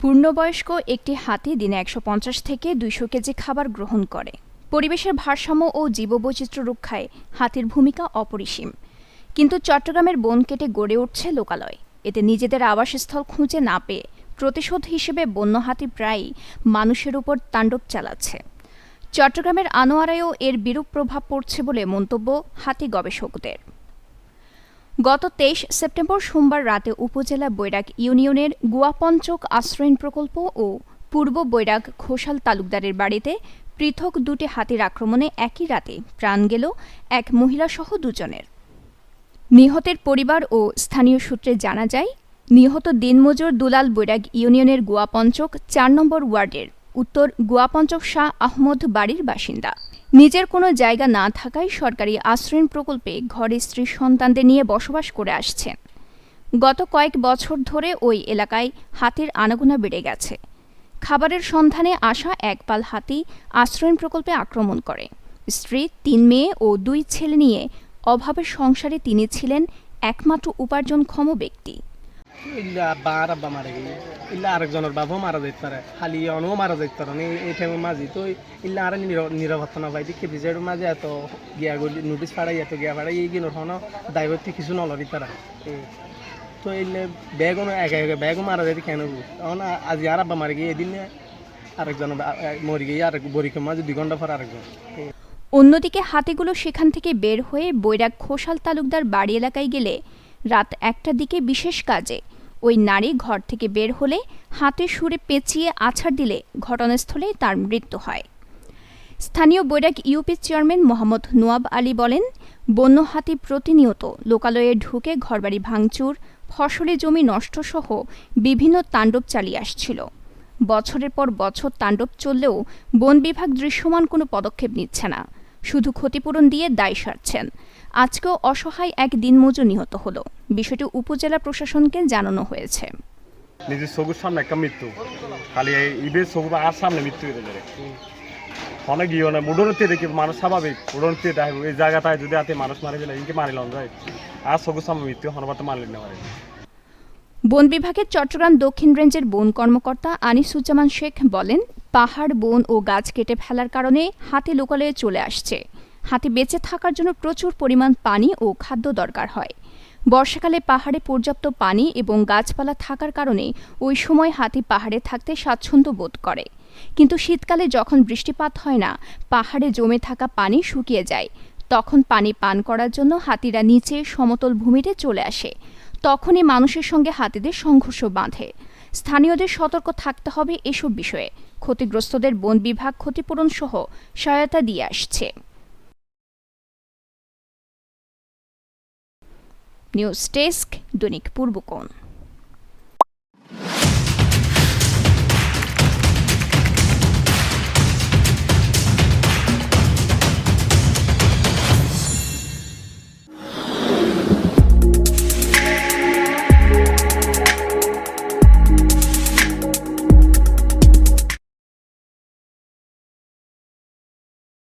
পূর্ণবয়স্ক একটি হাতি দিনে একশো পঞ্চাশ থেকে দুইশো কেজি খাবার গ্রহণ করে। পরিবেশের ভারসাম্য ও জীববৈচিত্র্য রক্ষায় হাতির ভূমিকা অপরিসীম। কিন্তু চট্টগ্রামের বন কেটে গড়ে উঠছে লোকালয়। এতে নিজেদের আবাসস্থল খুঁজে না পেয়ে প্রতিশোধ হিসেবে বন্য হাতি প্রায়ই মানুষের উপর তাণ্ডব চালাচ্ছে। চট্টগ্রামের আনোয়ারায়ও এর বিরূপ প্রভাব পড়ছে বলে মন্তব্য হাতি গবেষকদের। গত তেইশ সেপ্টেম্বর সোমবার রাতে উপজেলা বৈরাগ ইউনিয়নের গুয়াপঞ্চক আশ্রয়ণ প্রকল্প ও পূর্ব বৈরাগ ঘোষাল তালুকদারের বাড়িতে পৃথক দুটি হাতির আক্রমণে একই রাতে প্রাণ গেল এক মহিলাসহ দুজনের। নিহতের পরিবার ও স্থানীয় সূত্রে জানা যায়, নিহত দিনমজুর দুলাল বৈরাগ ইউনিয়নের গুয়াপঞ্চক চার নম্বর ওয়ার্ডের উত্তর গুয়াপঞ্চক শাহ আহমদ বাড়ির বাসিন্দা। নিজের কোনো জায়গা না থাকায় সরকারি আশ্রয়ণ প্রকল্পে ঘরে স্ত্রী সন্তানদের নিয়ে বসবাস করে আসছেন। গত কয়েক বছর ধরে ওই এলাকায় হাতির আনাগোনা বেড়ে গেছে। খাবারের সন্ধানে আসা এক পাল হাতি আশ্রয়ণ প্রকল্পে আক্রমণ করে। স্ত্রী, তিন মেয়ে ও দুই ছেলে নিয়ে অভাবের সংসারে তিনি ছিলেন একমাত্র উপার্জনক্ষম ব্যক্তি। ইল্লা আব্বা আর আব্বা মারা গেলে। ইল্লা আরেকজনের বাবাও মারা যেতে পারে। খালি অনও মারা যেতে পারে এই টাইমের মাঝে তো ইল্লা আর নিরাপত্তা না পাই। দেখি বিজয়ের মাঝে এত গিয়া গলি নোটিস পাড়াই, এত গিয়া পাড়াই, এই গিয়ে হন দায়বত্তি কিছু নলরি তারা তো ইল্লে ব্যাগও একা একা ব্যাগও মারা যেতে কেন তখন আজ আর আব্বা মারা গিয়ে এদিন আরেকজন মরি গিয়ে আরেক বরিকের মাঝে দুই ঘণ্টা পর আরেকজন। অন্যদিকে হাতিগুলো সেখান থেকে বের হয়ে বৈরাগ ঘোষাল তালুকদার বাড়ি এলাকায় গেলে রাত একটার দিকে বিশেষ কাজে। ওই নারী ঘর থেকে বের হলে হাতে সুরে পেঁচিয়ে আছাড় দিলে ঘটনাস্থলে তার মৃত্যু হয়। স্থানীয় Bairag UP chairman Mohammad NOAB Ali বলেন, বন্য হাতি প্রতিনিয়ত লোকালয়ে ঢুকে ঘরবাড়ি ভাঙচুর, ফসলি জমি নষ্টসহ বিভিন্ন তাণ্ডব চালিয়ে আসছিল। বছরের পর বছর তাণ্ডব চললেও বন বিভাগ দৃশ্যমান কোনো পদক্ষেপ নিচ্ছে না। শুধু ক্ষতিপূরণ দিয়ে দায় সারছেন। আজকেও অসহায় এক দিনমজুর নিহত হলো। বিষয়টি উপজেলা প্রশাসনকে জানানো হয়েছে। নিজের চকুর সামনে একটা মৃত্যু। খালি ইবের চকু আর সামনে মৃত্যু হয়ে যাবে অনেক ইয়ে না উড়নতে দেখি মানুষ স্বাভাবিক। উড়নতে দেখো এই জায়গাটায় যদি হাতে মানুষ মারি ফেলে ইনকে মারিল যায় আর চকুর সামনে মৃত্যু হনবার তো মারিল না পারে বন বিভাগের চট্টগ্রাম দক্ষিণ রেঞ্জের বন কর্মকর্তা আনিসুজ্জামান শেখ বলেন পাহাড়, বন ও গাছ কেটে ফেলার কারণে হাতি লোকালয়ে চলে আসছে। হাতি বেঁচে থাকার জন্য প্রচুর পরিমাণ পানি ও খাদ্য দরকার হয়। বর্ষাকালে পাহাড়ে পর্যাপ্ত পানি এবং গাছপালা থাকার কারণে ওই সময় হাতি পাহাড়ে থাকতে স্বাচ্ছন্দ্য বোধ করে। কিন্তু শীতকালে যখন বৃষ্টিপাত হয় না, পাহাড়ে জমে থাকা পানি শুকিয়ে যায়। তখন পানি পান করার জন্য হাতিরা নিচে সমতল ভূমিতে চলে আসে। তখনই মানুষের সঙ্গে হাতিদের সংঘর্ষ বাঁধে। স্থানীয়দের সতর্ক থাকতে হবে এসব বিষয়ে। ক্ষতিগ্রস্তদের বন বিভাগ ক্ষতিপূরণ সহ সহায়তা দিয়ে আসছে। নিউজ ডেস্ক দৈনিক পূর্বকোণ